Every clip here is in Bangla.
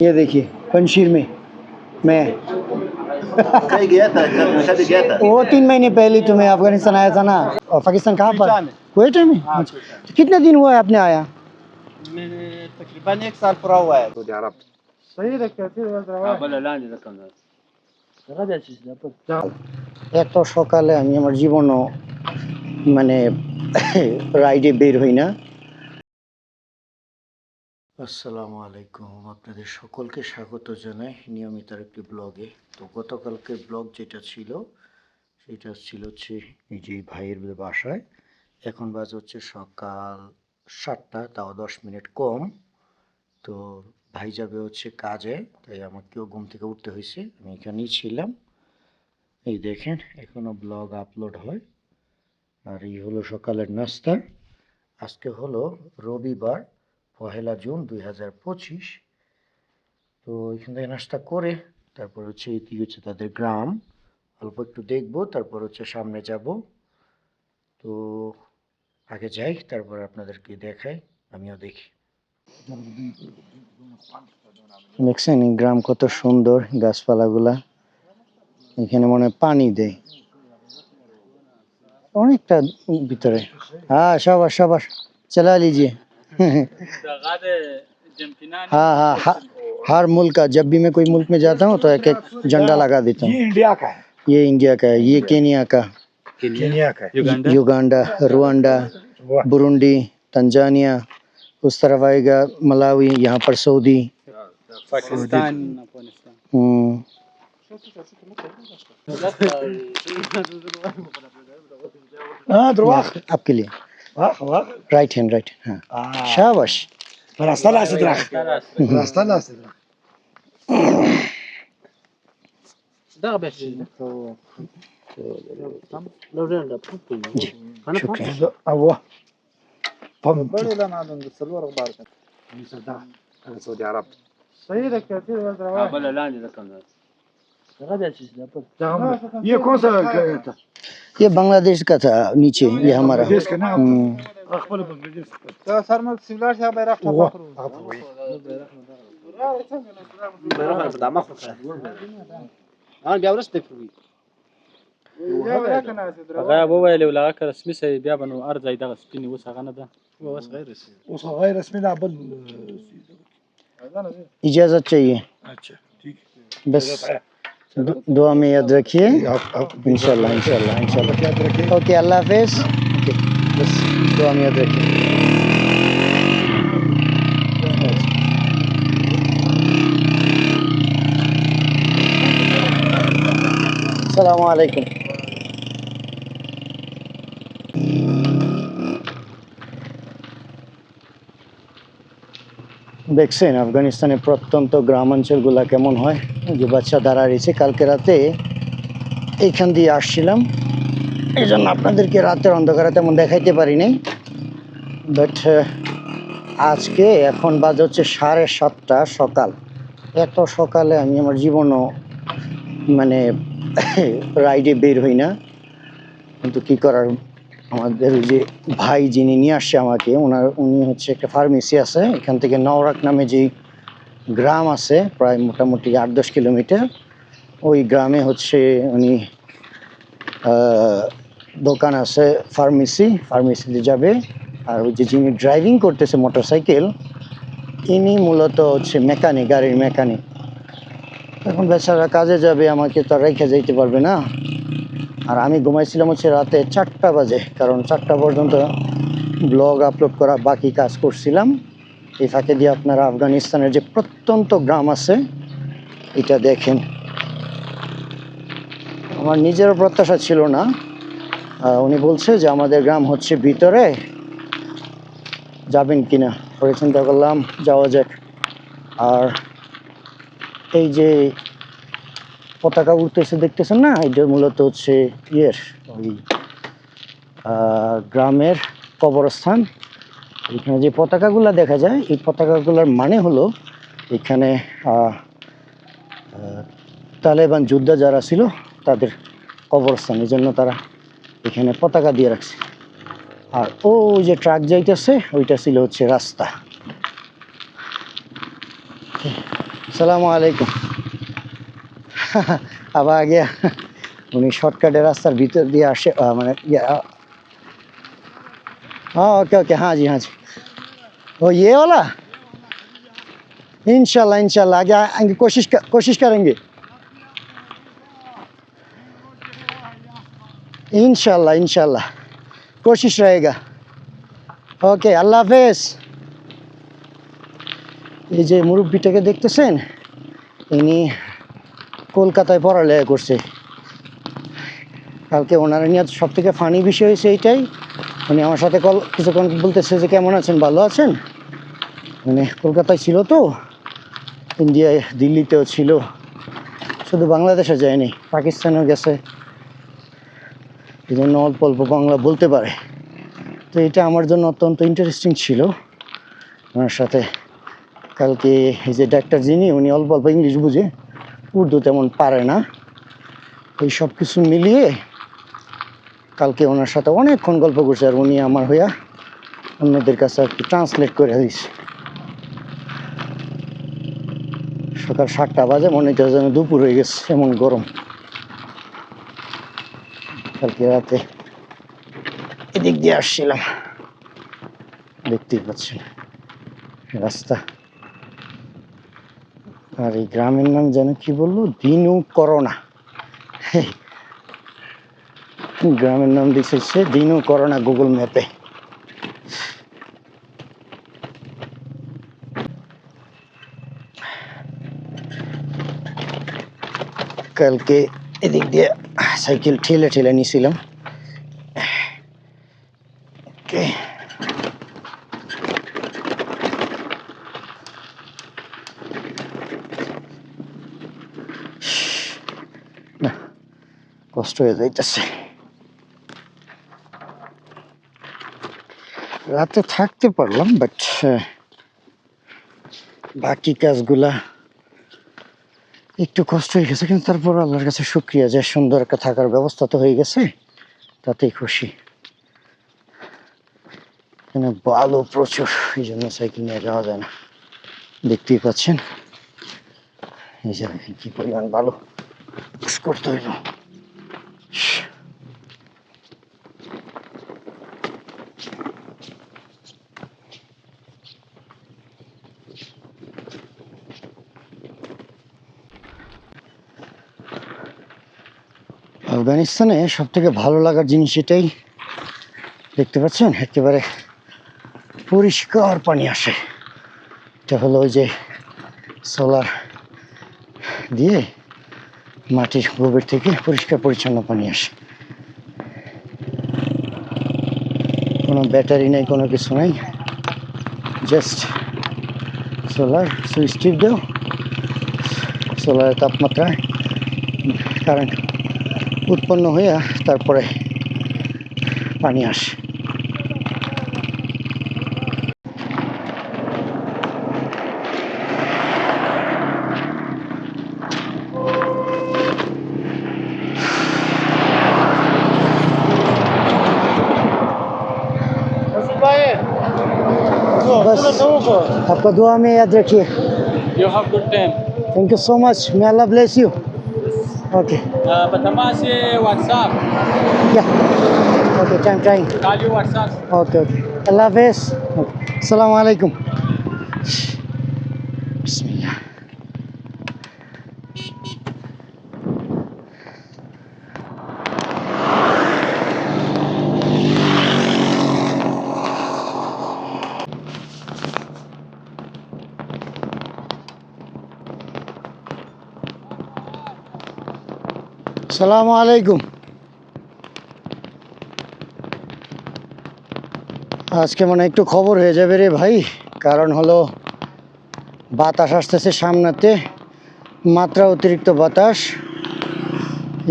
ये देखिए पंशीर में मैं कहीं गया था कभी गया था वो तीन महीने पहले तो मैं अफगानिस्तान आया था ना और पाकिस्तान कहाँ पर क्वेटा में अच्छा तो कितने दिन हुआ है आपने आया मैंने तकरीबन एक साल पूरा हुआ है सऊदी अरब এত সকালে আমি আমার জীবনও মানে রাইডে বের হই না আসসালামু আলাইকুম। আপনাদের সকলকে স্বাগত জানাই নিয়মিত একটি ব্লগে। তো গতকালকের ব্লগ যেটা ছিল, সেটা ছিল হচ্ছে এই যে ভাইয়ের বাসায়। এখন বাজে হচ্ছে সকাল সাতটা, তাও দশ মিনিট কম। তো ভাই যাবে হচ্ছে কাজে, তাই আমাকেও ঘুম থেকে উঠতে হয়েছে। আমি এখানেই ছিলাম। এই দেখেন এখনও ব্লগ আপলোড হয়। আর এই হলো সকালের নাস্তা। আজকে হলো রবিবার। পহেলা জুন দুই হাজার পঁচিশ। তো এখান থেকে নাস্তা করে তারপর হচ্ছে এটি হচ্ছে তাদের গ্রাম। অল্প একটু দেখব, তারপর হচ্ছে সামনে যাব। তো আগে যাই, তারপর আপনাদেরকে দেখাই, আমিও দেখি। দেখছেন গ্রাম কত সুন্দর, গাছপালাগুলা। এখানে মনে পানি দেয়। অনেকটা ভিতরে। হ্যাঁ সবার সবার চলা লিজিए हाँ, हाँ, हाँ, हर मुल्क का जब भी मैं कोई मुल्क में जाता हूँ तो एक एक झंडा लगा देता हूँ। इंडिया का ये इंडिया का है ये केनिया का। केनिया? का युगांडा? रुआंडा बुरुंडी तंजानिया उस तरफ़ आएगा मलावी यहाँ पर सऊदी। हम्म। आपके लिए। واخ واخ رايت هاند رايت هاند ها شابش براستا لا صدرك براستا لا صدرك دغبش لو رجع شكرا اوه فهمت بقول لنا عاد نصور اخبارك انا سعودي عرب سيدك كثير هذا واحد قبل الان اذا كان غدا شيء يا كونسا ये हमारा बांग्लादेश का नाम हम्म, اخبار بنجلس والله هغه وویل ولا که رسمي سي بیا بنو ارځي دغه سپینې اوس هغه نه ده وصل غير اسمي لا بل इजाजत चाहिए अच्छा ठीक बस दु- दुआ में याद रखिए। इंशाल्लाह इंशाल्लाह इंशाल्लाह। याद रखिए ओके अल्लाह हाफिज़। ओके। बस दुआ में याद रखिए। अच्छा। Assalamu. দেখছেন আফগানিস্তানের প্রত্যন্ত গ্রামাঞ্চলগুলা কেমন হয়? যে বাচ্চা দাঁড়া রয়েছে, কালকে রাতে এইখান দিয়ে আসছিলাম। এই জন্য আপনাদেরকে রাতের অন্ধকারে তেমন দেখাইতে পারি নাই বাট আজকে এখন বাজে হচ্ছে সাড়ে সাতটা সকাল। এত সকালে আমি আমার জীবনও মানে রাইডে বের হই না। কিন্তু কি করার? আমাদের যে ভাই যিনি নিয়ে আসছে আমাকে, ওনার, উনি হচ্ছে একটা ফার্মেসি আছে, এখান থেকে নওরাক নামে যেই গ্রাম আছে, প্রায় মোটামুটি আট দশ কিলোমিটার, ওই গ্রামে হচ্ছে উনি দোকান আছে ফার্মেসি ফার্মেসিতে যাবে, আর ওই যে যিনি ড্রাইভিং করতেছে মোটরসাইকেল ইনি মূলত হচ্ছে মেকানিক গাড়ির মেকানিক এখন বেচারা কাজে যাবে, আমাকে তো রেখে যাইতে পারবে না। আর আমি ঘুমাইছিলাম হচ্ছে রাতে চারটা বাজে, কারণ চারটা পর্যন্ত ব্লগ আপলোড করা বাকি কাজ করছিলাম। এই ফাঁকে দিয়ে আপনারা আফগানিস্তানের যে প্রত্যন্ত গ্রাম আছে, এটা দেখেন। আমার নিজেরও প্রত্যাশা ছিল না। উনি বলছে যে আমাদের গ্রাম হচ্ছে ভিতরে। যাবেন কিনা? পরে চিন্তা করলাম, যাওয়া যাক। আর এই যে পতাকা উঠতেছে দেখতেছেন না? এটা মূলত হচ্ছে ইয়ের ওই গ্রামের কবরস্থান। এখানে যে পতাকাগুলো দেখা যায়, এই পতাকাগুলোর মানে হলো এখানে তালেবান যোদ্ধা যারা ছিল, তাদের কবরস্থান। এই জন্য তারা এখানে পতাকা দিয়ে রাখছে। আর ও ওই যে ট্রাক যাইতেছে, ওইটা ছিল হচ্ছে রাস্তা। সালামু আলাইকুম। আবার আগে উনি শর্টকাটে রাস্তার ভিতর দিয়ে আসে মানে হ্যাঁ ওকে ওকে হ্যাঁ জি হ্যাঁ জি। ও ইয়েওয়ালা ইনশাল্লাহ ইনশাল্লাহ, আগে আগে কোশিশ কোশিশ গে। ইনশাল্লাহ ইনশাল্লাহ। কোশিশ রয়েগা। ওকে আল্লাহ হাফেজ। এই যে মুরব্বীটাকে দেখতেছেন? ইনি কলকাতায় পড়ালেখা করছে। কালকে ওনারা নিয়ে সব থেকে ফানি বিষয় হয়েছে এইটাই। উনি আমার সাথে কল কিছুক্ষণ বলতেছে যে, কেমন আছেন? ভালো আছেন? মানে কলকাতায় ছিল তো। ইন্ডিয়ায়, দিল্লিতেও ছিল। শুধু বাংলাদেশে যায়নি, পাকিস্তানেও গেছে। এই জন্য অল্প অল্প বাংলা বলতে পারে। তো এটা আমার জন্য অত্যন্ত ইন্টারেস্টিং ছিল। ওনার সাথে কালকে এই যে ডাক্তার যিনি, উনি অল্প অল্প ইংলিশ বুঝে। উর্দু তেমন পারে না। এই সব কিছু মিলিয়ে কালকে ওনার সাথে অনেকক্ষণ গল্প করছে আর উনি আমার হইয়া অন্যদের কাছে একটু ট্রান্সলেট করে দিচ্ছে সকাল সাতটা বাজে, মনে হচ্ছে যেন দুপুর হয়ে গেছে, এমন গরম। কালকে রাতে এদিক দিয়ে আসছিলাম। দেখতেই পাচ্ছেন, রাস্তা। আর এই গ্রামের নাম যেন কি বলল? দিনু করোনা। গ্রামের নাম দিচ্ছে দিনু করোনা গুগল ম্যাপে। কালকে এদিক দিয়ে সাইকেল ঠেলে ঠেলে নিয়েছিলাম কষ্ট হয়ে যাইতেছে। রাতে থাকতে পারলাম বাট বাকি কাজগুলা একটু কষ্ট হয়ে গেছে, কিন্তু তারপর আল্লাহর কাছে শুক্রিয়া যে সুন্দর একটা থাকার ব্যবস্থা তো হয়ে গেছে, তাতেই খুশি। এখানে বালু প্রচুর, এই জন্য সাইকেল নিয়ে যাওয়া যায় না। দেখতেই পাচ্ছেন, এই যে কি পরিমাণ বালু করতে হইল। আফগানিস্তানে সব থেকে ভালো লাগার জিনিস এটাই, দেখতে পাচ্ছেন? একেবারে পরিষ্কার পানি আসে। এটা হলো ওই যে সোলার দিয়ে মাটির গোবর থেকে পরিষ্কার পরিচ্ছন্ন পানি আসে। কোনো ব্যাটারি নেই, কোনো কিছু নেই। জাস্ট সোলার সুইচ টিপ দেও। সোলারের তাপমাত্রায় কারেন্ট উৎপন্ন হইয়া তারপরে পানি আসে बस आपका दुआ में याद रखिए You have good time. Thank you so much may Allah bless you okay Uh, pertama si WhatsApp. Ya. Okay, time trying. Kali WhatsApp. Okay, okay. Allah Assalamualaikum. Assalamualaikum. আসসালামু আলাইকুম। আজকে মানে একটু খবর হয়ে যাবে রে ভাই, কারণ হলো বাতাস আসতেছে সামনেতে, মাত্রা অতিরিক্ত বাতাস।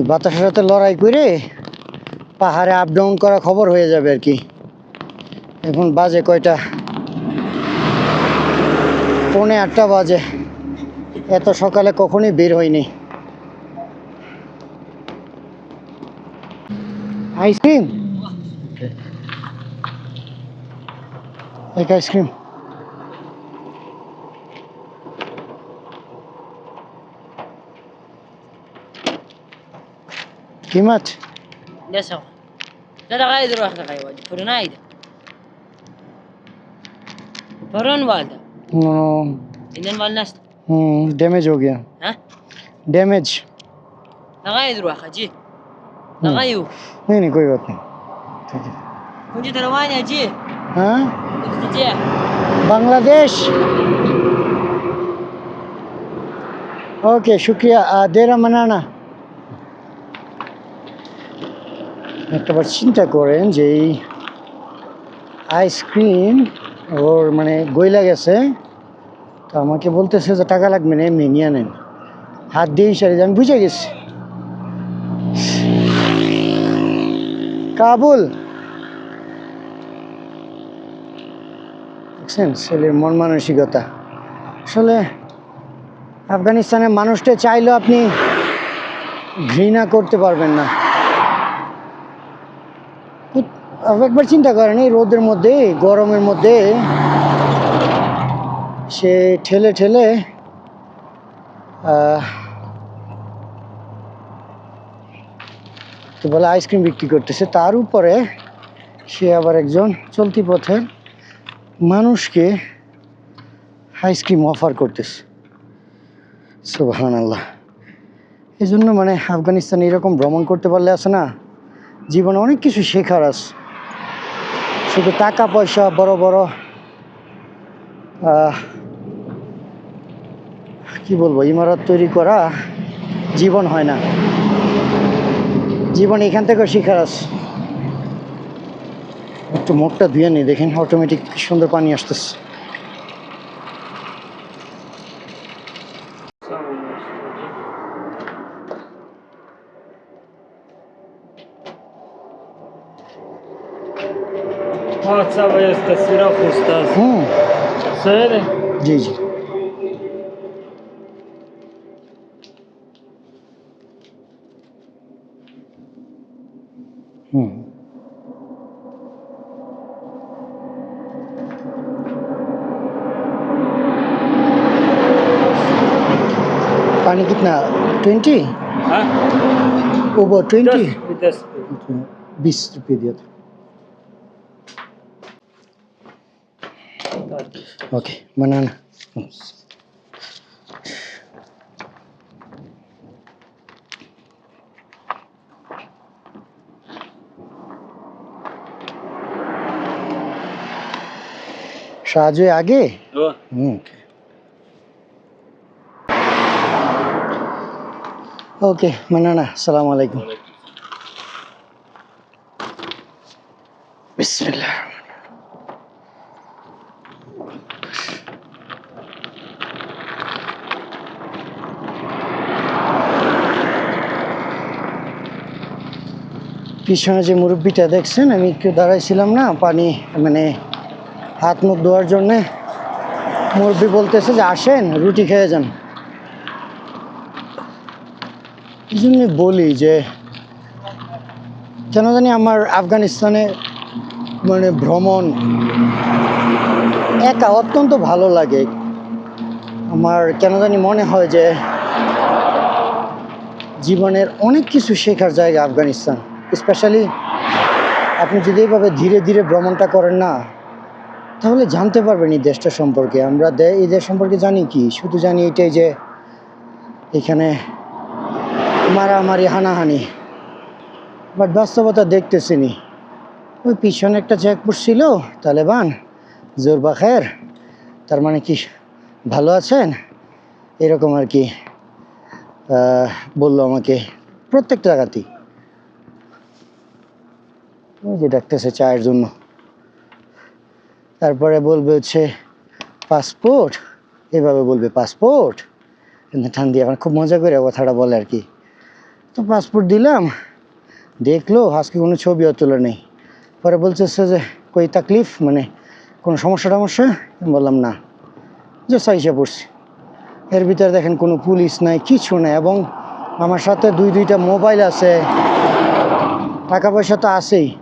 বাতাসের সাথে লড়াই করে পাহাড়ে আপ ডাউন করা খবর হয়ে যাবে আর কি। এখন বাজে কয়টা? পৌনে আটটা বাজে। এত সকালে কখনই বের হয়নি। عايزين؟ لايك آيس كريم. كيمات. ده سوا. لا ده غايد روح غايد واجد فرون هايدا فرون والده. इंजन वाल नष्ट डैमेज हो गया डैमेज लगाए इधर जी लगाई नहीं नहीं कोई बात नहीं ठीक है मुझे दरवाजा जी हाँ बांग्लादेश ओके शुक्रिया দেরা মানানা একটাবার চিন্তা করেন যে এই আইসক্রিম ওর মানে গইলা গেছে তো আমাকে বলতেছে যে টাকা লাগবে না এমনি নিয়ে নেন হাত দিয়ে হিসাবে আমি বুঝে গেছি কাবুল। দেখছেন, ছেলের মন মানসিকতা। আসলে আফগানিস্তানের মানুষটা চাইলেও আপনি ঘৃণা করতে পারবেন না। একবার চিন্তা করেন, এই রোদের মধ্যে গরমের মধ্যে সে ঠেলে ঠেলে তো বলে আইসক্রিম বিক্রি করতেছে। তার উপরে সে আবার একজন চলতি পথের মানুষকে আইসক্রিম অফার করতেছে। সুবাহান আল্লাহ এই জন্য মানে আফগানিস্তান এরকম ভ্রমণ করতে পারলে আছে না, জীবনে অনেক কিছু শেখার আছে। শুধু টাকা পয়সা, বড় বড় কি বলব, ইমারত তৈরি করা জীবন হয় না। জীবন এখান থেকেও শেখার আছে। একটু মুখটা ধুয়ে নিই দেখেন অটোমেটিক সুন্দর পানি আসতেছে। Serio? জি জি। হুম पानी कितना twenty ها؟ Over twenty Dust, dust. बीस रुपये दिया था ओके बनाना সাহায্য আগে? হুম ওকে মানানা সালাম আলাইকুম। পিছনে যে মুরব্বিটা দেখছেন আমি একটু দাঁড়াইছিলাম না পানি মানে হাত মুখ ধোয়ার জন্যে মুরব্বি বলতেছে যে, আসেন, রুটি খেয়ে যান। এই জন্যে বলি যে, কেন জানি আমার আফগানিস্তানে মানে ভ্রমণ একা অত্যন্ত ভালো লাগে। আমার কেন জানি মনে হয় যে, জীবনের অনেক কিছু শেখার জায়গা আফগানিস্তান। স্পেশালি আপনি যদি এইভাবে ধীরে ধীরে ভ্রমণটা করেন না তাহলে জানতে পারবেন এই দেশটা সম্পর্কে। আমরা এই দেশ সম্পর্কে জানি কি? শুধু জানি এটাই যে এখানে মারামারি, হানাহানি। বাট বাস্তবতা দেখতেছি নি ওই পিছনে একটা চেকপোস্ট ছিল, তালেবান, জোর বা খের, তার মানে কি ভালো আছেন? এরকম আর কি বলল আমাকে প্রত্যেকটা জায়গাতেই ওই যে ডাকতেছে চায়ের জন্য। তারপরে বলবে হচ্ছে পাসপোর্ট। এভাবে বলবে পাসপোর্ট। ঠান দিয়ে আমার খুব মজা করে কথাটা বলে আর কি। তো পাসপোর্ট দিলাম। দেখল, আজকে কোনো ছবিও তোলা নেই। পরে বলতেছে যে, কই তাকলিফ? মানে কোনো সমস্যা টমস্যা? বললাম, না। যে সাইসা পড়ছি। এর ভিতরে দেখেন কোনো পুলিশ নাই, কিছু নাই। এবং আমার সাথে দুই, দুইটা মোবাইল আছে। টাকা পয়সা তো আছেই।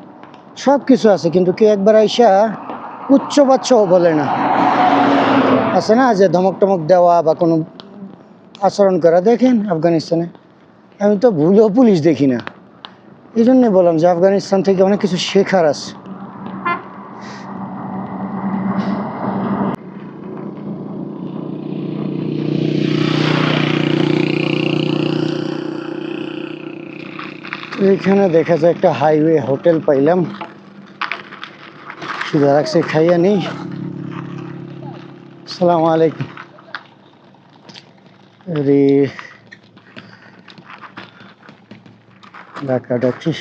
সব কিছু আছে। কিন্তু কেউ একবার আইসা উচ্চ বলে না। আছে না যে ধমক টমক দেওয়া বা কোনো আচরণ করা? দেখেন আফগানিস্তানে। আমি তো ভুলেও পুলিশ দেখি না। এই জন্যই বললাম যে আফগানিস্তান থেকে অনেক কিছু শেখার আছে। এখানে দেখা যায় একটা হাইওয়ে হোটেল পাইলাম। दरक से खाइए नहीं? सलाम वालेकुम अरे। ढाका डाकिस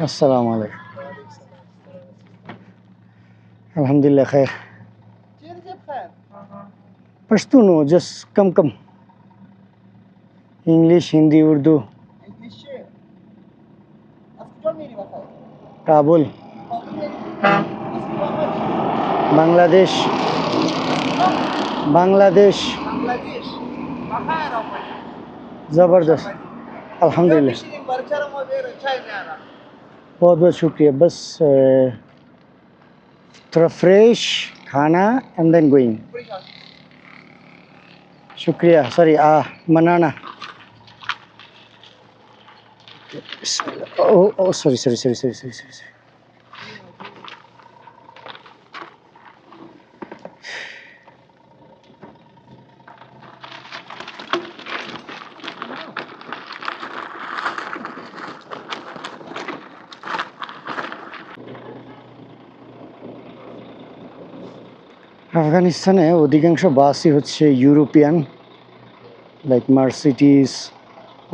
असलकम अलहमदिल्ला खैर। पश्तून हो, जस कम कम। इंग्लिश, हिंदी, उर्दू। काबुल। बांग्लादेश। बांग्लादेश। ज़बरदस्त। अल्हम्दुलिल्लाह। बहुत बहुत शुक्रिया। बस थोड़ा फ्रेश खाना एंड देन गोइंग शुक्रिया। सॉरी, आ, मनाना। ও ও sorry sorry sorry sorry sorry sorry sorry আফগানিস্তানে অধিকাংশ বাসই হচ্ছে ইউরোপিয়ান লাইক মার্সিটিস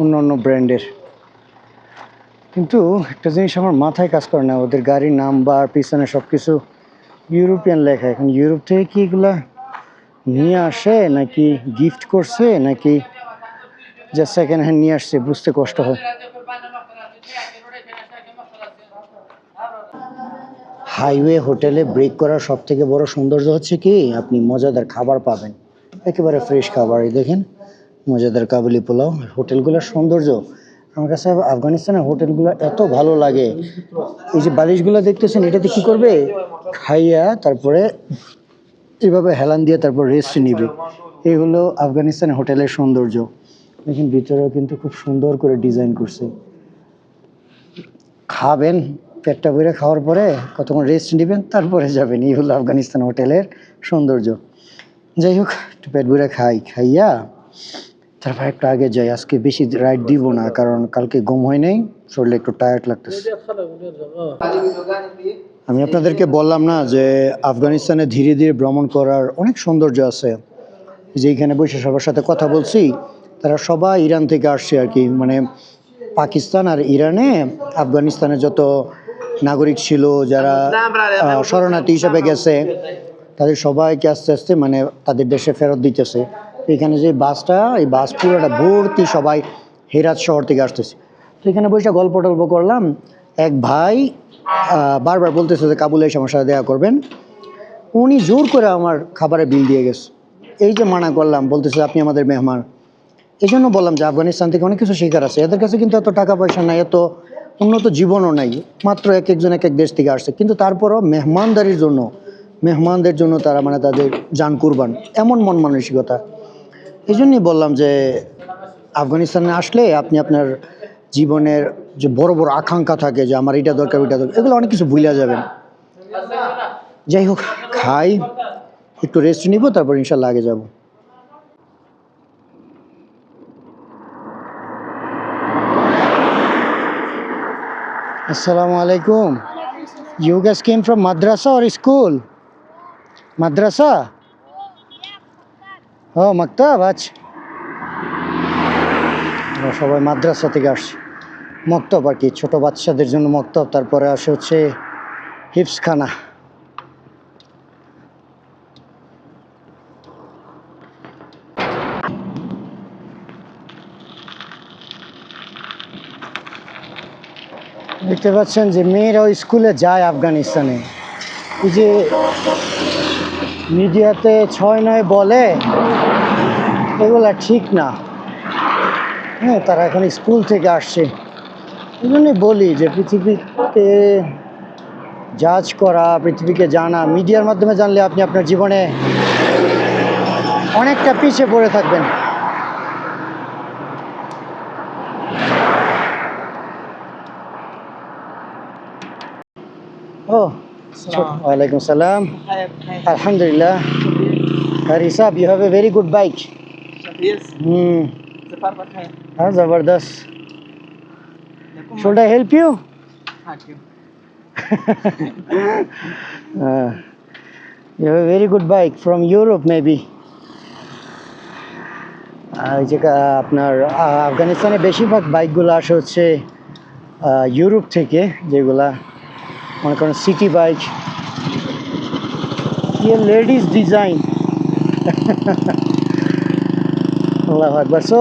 অন্য অন্য ব্র্যান্ডের। কিন্তু একটা জিনিস আমার মাথায় কাজ করে না, ওদের গাড়ির নাম্বার, পিছনে সব কিছু ইউরোপিয়ান লেখা। এখন ইউরোপ থেকে কি এগুলা নিয়ে আসে, নাকি গিফট করছে, নাকি যা সেকেন্ড হ্যান্ড নিয়ে আসছে, বুঝতে কষ্ট হয়। হাইওয়ে হোটেলে ব্রেক করার সব থেকে বড় সৌন্দর্য হচ্ছে কি, আপনি মজাদার খাবার পাবেন। একেবারে ফ্রেশ খাবার এই দেখেন, মজাদার কাবুলি পোলাও। হোটেলগুলোর সৌন্দর্য আমার কাছে আফগানিস্তানের হোটেলগুলো এত ভালো লাগে। এই যে বালিশগুলো দেখতেছেন এটাতে কি করবে? খাইয়া তারপরে এভাবে হেলান দিয়ে তারপর রেস্ট নিবে। এই হলো আফগানিস্তানের হোটেলের সৌন্দর্য। দেখেন, ভিতরেও কিন্তু খুব সুন্দর করে ডিজাইন করছে। খাবেন, পেটটা ভরে খাওয়ার পরে কতক্ষণ রেস্ট নেবেন, তারপরে যাবেন। এই হলো আফগানিস্তান হোটেলের সৌন্দর্য। যাই হোক, একটু পেট ভরে খাই, খাইয়া তারপর একটু আগে যাই আজকে বেশি রাইড দিব না কারণ কালকে ঘুম হয় নাই শরীরে একটু টায়ার্ড লাগতেছে। আমি আপনাদেরকে বললাম না যে আফগানিস্তানে ধীরে ধীরে ভ্রমণ করার অনেক সৌন্দর্য আছে। যে এখানে বসে সবার সাথে কথা বলছি তারা সবাই ইরান থেকে আসছে আর কি মানে পাকিস্তান আর ইরানে আফগানিস্তানে যত নাগরিক ছিল যারা শরণার্থী হিসাবে গেছে তাদের সবাইকে আস্তে আস্তে মানে তাদের দেশে ফেরত দিতেছে। এখানে যে বাসটা, এই বাস পুরোটা ভর্তি সবাই হেরাত শহর থেকে আসতেছে। তো এখানে বসে গল্প টল্প করলাম। এক ভাই বারবার বলতেছে যে কাবুলে এসে আমার সাথে করবেন। উনি জোর করে আমার খাবারে বিল দিয়ে গেছে। এই যে মানা করলাম, বলতেছে আপনি আমাদের মেহমান। এই জন্য বললাম যে আফগানিস্তান থেকে অনেক কিছু শেখার আছে। এদের কাছে কিন্তু এত টাকা পয়সা নাই, এত উন্নত জীবনও নাই। মাত্র এক একজন এক এক দেশ থেকে আসছে। কিন্তু তারপরও মেহমানদারির জন্য, মেহমানদের জন্য তারা মানে তাদের যান কুরবান। এমন মন মানসিকতা। এই জন্যই বললাম যে আফগানিস্তানে আসলে আপনি আপনার জীবনের যে বড় বড় আকাঙ্ক্ষা থাকে যে আমার এটা দরকার, ওইটা দরকার, এগুলো অনেক কিছু ভুলে যাবেন। যাই হোক, খাই, একটু রেস্ট নিব, তারপর ইনশাল্লাহ আগে যাব। আসসালামু আলাইকুম। You guys came from madrasa or school? madrasa ও, মাকতাব আমরা সবাই মাদ্রাসা থেকে আসছি। মক্তব আর কি, ছোট বাচ্চাদের জন্য মক্তব, তারপরে আসে হচ্ছে হিপসখানা দেখতে পাচ্ছেন যে মেয়েরাও স্কুলে যায় আফগানিস্তানে। এই যে মিডিয়াতে ছয় নয় বলে, এগুলো ঠিক না। হ্যাঁ তারা এখন স্কুল থেকে আসছে। এই বলি যে পৃথিবীতে জাজ করা, পৃথিবীকে জানা, মিডিয়ার মাধ্যমে জানলে আপনি আপনার জীবনে অনেকটা পিছিয়ে পড়ে থাকবেন। আলহামদুলিল্লাহ। আর ইসাব ইউ ভেরি গুড বাইক হুম। হ্যাঁ, জবরদস্ত। Should I help you uh, you have a very good bike from Europe maybe যেটা আপনার আফগানিস্তানে বেশিরভাগ বাইকগুলো আসে হচ্ছে ইউরোপ থেকে যেগুলা মনে করেন সিটি বাইক ইয়ে লেডিস ডিজাইন আল্লাহ আকবার। So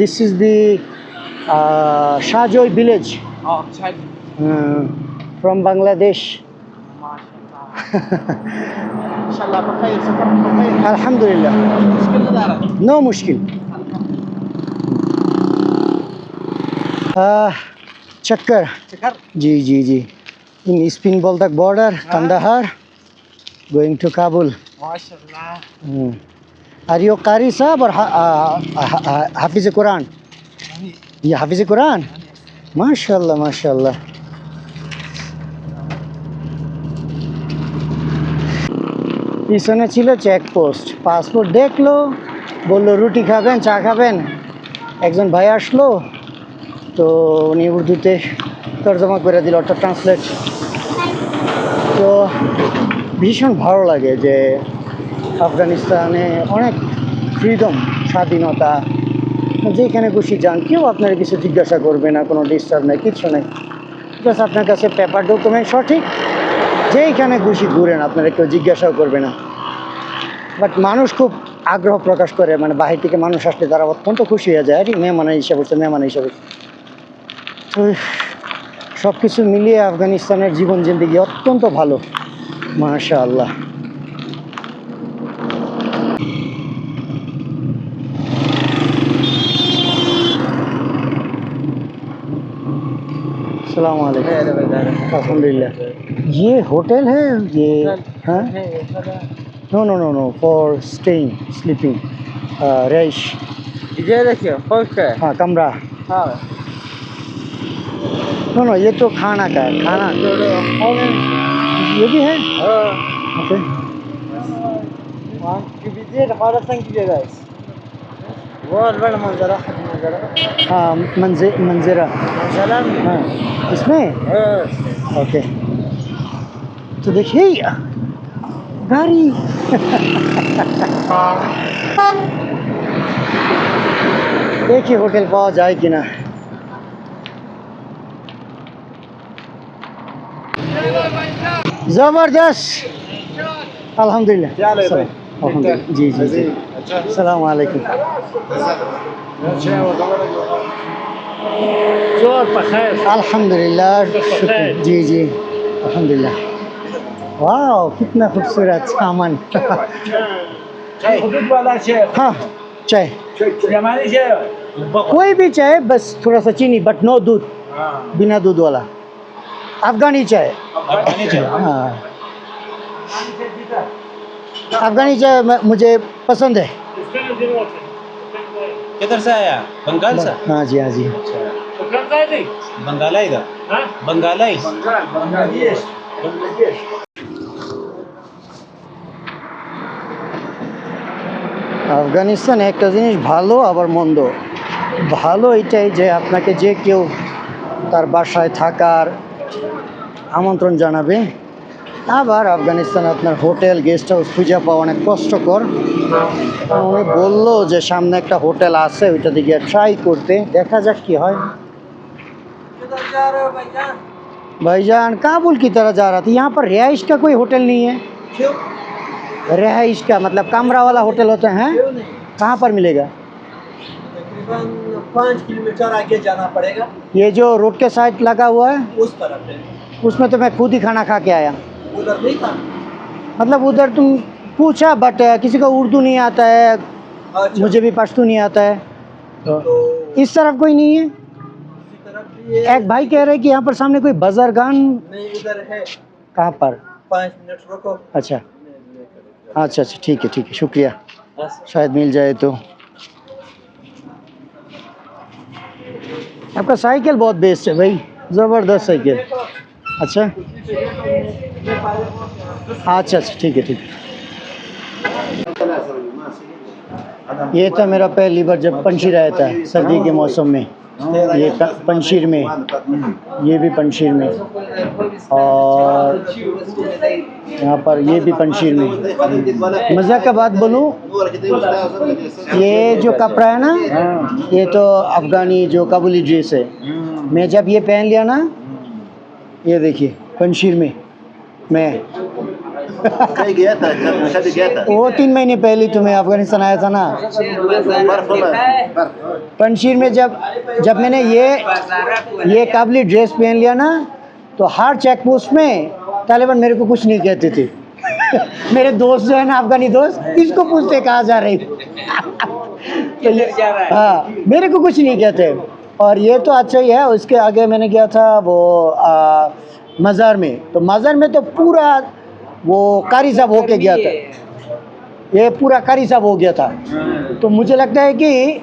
this is the Shahjoy village from Bangladesh. আলহামদুলিল্লাহ। জি জি জি। In Spin Boldak border Kandahar going to Kabul are you কারি সাহেব আর হাফিজে কোরআন ই হাফিজে কোরআন মাশাআল্লাহ মাশাআল্লাহ পিছনে ছিল চেকপোস্ট পাসপোর্ট দেখল বলল রুটি খাবেন চা খাবেন একজন ভাই আসলো তো উনি উর্দুতে তর্জমা করে দিল, অর্থাৎ ট্রান্সলেট তো ভীষণ ভালো লাগে যে আফগানিস্তানে অনেক ফ্রিডম স্বাধীনতা, যেখানে খুশি যান, কেউ আপনার কিছু জিজ্ঞাসা করবে না, কোনো ডিস্টার্ব নেই কিচ্ছু নেই। জাস্ট আপনার কাছে পেপার ডকুমেন্ট সঠিক। যেইখানে খুশি ঘুরেন, আপনারা কেউ জিজ্ঞাসাও করবে না। বাট মানুষ খুব আগ্রহ প্রকাশ করে মানে বাহির থেকে মানুষ আসলে তারা অত্যন্ত খুশি হয়ে যায়। আরে, মেহমান হিসাবে হচ্ছে মেহমান হিসাবে সব কিছু মিলিয়ে আফগানিস্তানের জীবন জিন্দিগি অত্যন্ত ভালো মাশা আল্লাহ सलाम अल्हम्दुलिल्लाह ये होटल है ये हाँ no no no no for staying sleeping rash ये देखिए फर्स्ट है हाँ कमरा हाँ नो नो ये तो खाना का है खाना। ये भी है? ओके हमारा मंजरा हाँ, हाँ इसमें? ओके तो देखिए गाड़ी। एक ही होटल पाओ जाए कि ना? ज़बरदस्त। अल्हम्दुलिल्लाह। क्या ले रहे अल्हम्दुलिल्लाह। जी जी जी। अस्सलाम वालेकुम ज़ोर बखैर अल्हम्दुलिल्लाह शुक्र। जी जी। अल्हम्दुलिल्लाह। वाह कितना खूबसूरत सामान। हाँ चाय। कोई भी चाय बस थोड़ा सा चीनी बट नो दूध। बिना दूध वाला। আফগানি চায়। আফগানি চায়? चाय পসন্দ मुझे पसंद আফগানিস্তানে একটা জিনিস ভালো আবার মন্দ। ভালো এটাই যে আপনাকে যে কেউ তার বাসায় থাকার আমন্ত্রণ জানাবে আবার আফগানিস্তানে আপনার হোটেল গেস্ট হাউস খুঁজে পাওয়া অনেক কষ্টকর উনি বললো যে সামনে একটা হোটেল আছে ওইটা দিকে ট্রাই করতে দেখা যাক কি হয় भाईजान काबुल की तरह जा रहा था यहाँ पर रिहाइश का कोई होटल नहीं है क्यों रिहाइश का मतलब कमरा वाला होटल होता है क्यों नहीं कहाँ पर मिलेगा तकरीबन पाँच किलोमीटर आगे जाना पड़ेगा। ये जो रोड के साइड लगा हुआ है उस तरफ़ है। उसमें तो मैं खुद ही खाना खा के आया। उधर नहीं था? मतलब उधर तुम पूछा बट किसी को उर्दू नहीं आता है अच्छा। मुझे भी पश्तो नहीं आता है। तो इस तरफ़ कोई नहीं है? एक भाई कह रहे हैं कि यहाँ पर सामने कोई बजरगान नहीं उधर है। कहाँ पर? पाँच मिनट रुको। अच्छा। अच्छा अच्छा ठीक है ठीक है शुक्रिया। शायद मिल जाए तो। आपका साइकिल बहुत बेस्ट है भाई, ज़बरदस्त साइकिल। अच्छा? अच्छा अच्छा ठीक है ठीक है। ये था मेरा पहली बार जब पंछी रहता था सर्दी के मौसम में। ये पंशीर में। ये भी पंशीर में। और यहाँ पर ये भी पंशीर में। मज़ा का बात बोलूँ, ये जो कपड़ा है ना, ये तो अफगानी जो काबुली ड्रेस है। मैं जब ये पहन लिया ना, ये देखिए, पंशीर में, मैं। कहीं गया था? जब गया था? वो तीन महीने पहले तुम्हें अफ़गानिस्तान आया था ना? पंशीर में जब जब मैंने ये ये काबली ड्रेस पहन लिया ना तो हर चेक पोस्ट में तालिबान मेरे को कुछ नहीं कहते थे। मेरे दोस्त जो है ना अफगानी दोस्त इसको पूछते कहाँ जा रही तो ये हाँ मेरे को कुछ नहीं कहते। और ये तो अच्छा ही है उसके आगे मैंने किया था वो आ, मज़ार में। तो मज़ार में तो पूरा वो कारी साहब होके गया था। ये पूरा कारी साहब हो गया था। तो मुझे लगता है कि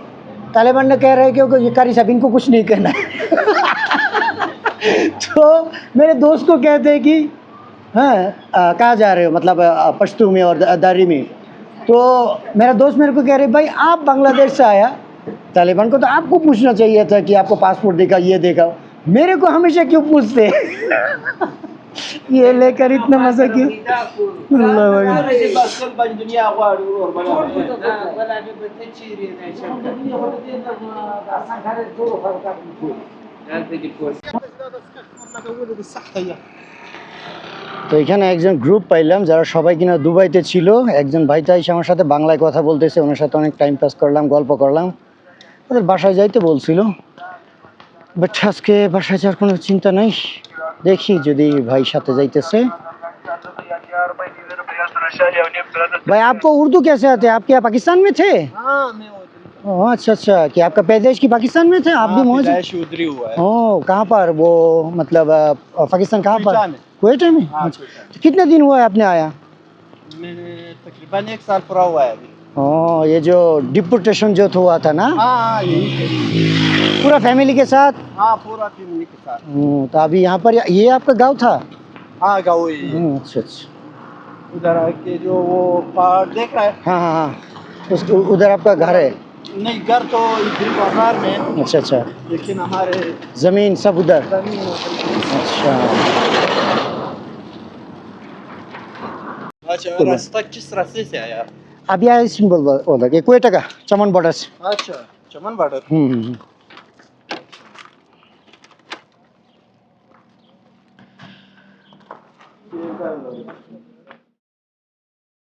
तालिबान ने कह रहे हैं कि ये कारी साहब इनको कुछ नहीं कहना है। तो मेरे दोस्त को कहते हैं कि हाँ कहाँ जा रहे हो? मतलब पश्तू में और दारी में। तो मेरा दोस्त मेरे को कह रहे भाई आप बांग्लादेश से आया। तालिबान को तो आपको पूछना चाहिए था कि आपको पासपोर्ट देखा ये देखा मेरे को हमेशा क्यों पूछते ये लेकर इतना मजा क्यों अल्लाह भगवान। তো এখানে একজন গ্রুপ পাইলাম যারা সবাই কিনা দুবাইতে ছিল একজন ভাইটা এসে আমার সাথে বাংলায় কথা বলতেছে ওনার সাথে অনেক টাইম পাস করলাম গল্প করলাম ওদের বাসায় যাইতে বলছিল বাট আজকে বাসায় যাওয়ার কোনো চিন্তা নাই দেখি যদি ভাই সাথে যাইতেছে भाई आपको उर्दू कैसे आते हैं आप क्या पाकिस्तान में थे ओह, अच्छा अच्छा कि आपका पैदाइश की पाकिस्तान में थे आप भी मौजूद उधरी हुआ है ओह कहाँ पर वो मतलब अ, पाकिस्तान कहाँ पर क्वेटा में। क्वेटा में अच्छा तो कितने दिन हुआ है आपने आया मैंने तकरीबन एक साल पूरा हुआ है अभी ओह ये जो डिपुटेशन जो हुआ था ना? हाँ पूरा फैमिली के साथ? हाँ पूरा फैमिली के साथ। हम्म, तो अभी यहाँ पर ये आपका गाँव था? हाँ गाँव ही हम्म, अच्छा अच्छा। उधर आके जो वो पहाड़ देख रहा है? हाँ हाँ हाँ। उस उधर आपका घर है? नहीं घर तो इधर बाज़ार में अच्छा अच्छा। लेकिन हमारे ज़मीन सब उधर? अच्छा। अच्छा रास्ता किस रास्ते से आया? आप यहाँ सिंबल बोला कि क्वेटा का चमन बॉर्डर से अच्छा चमन बॉर्डर हम्म, हम्म, हम्म।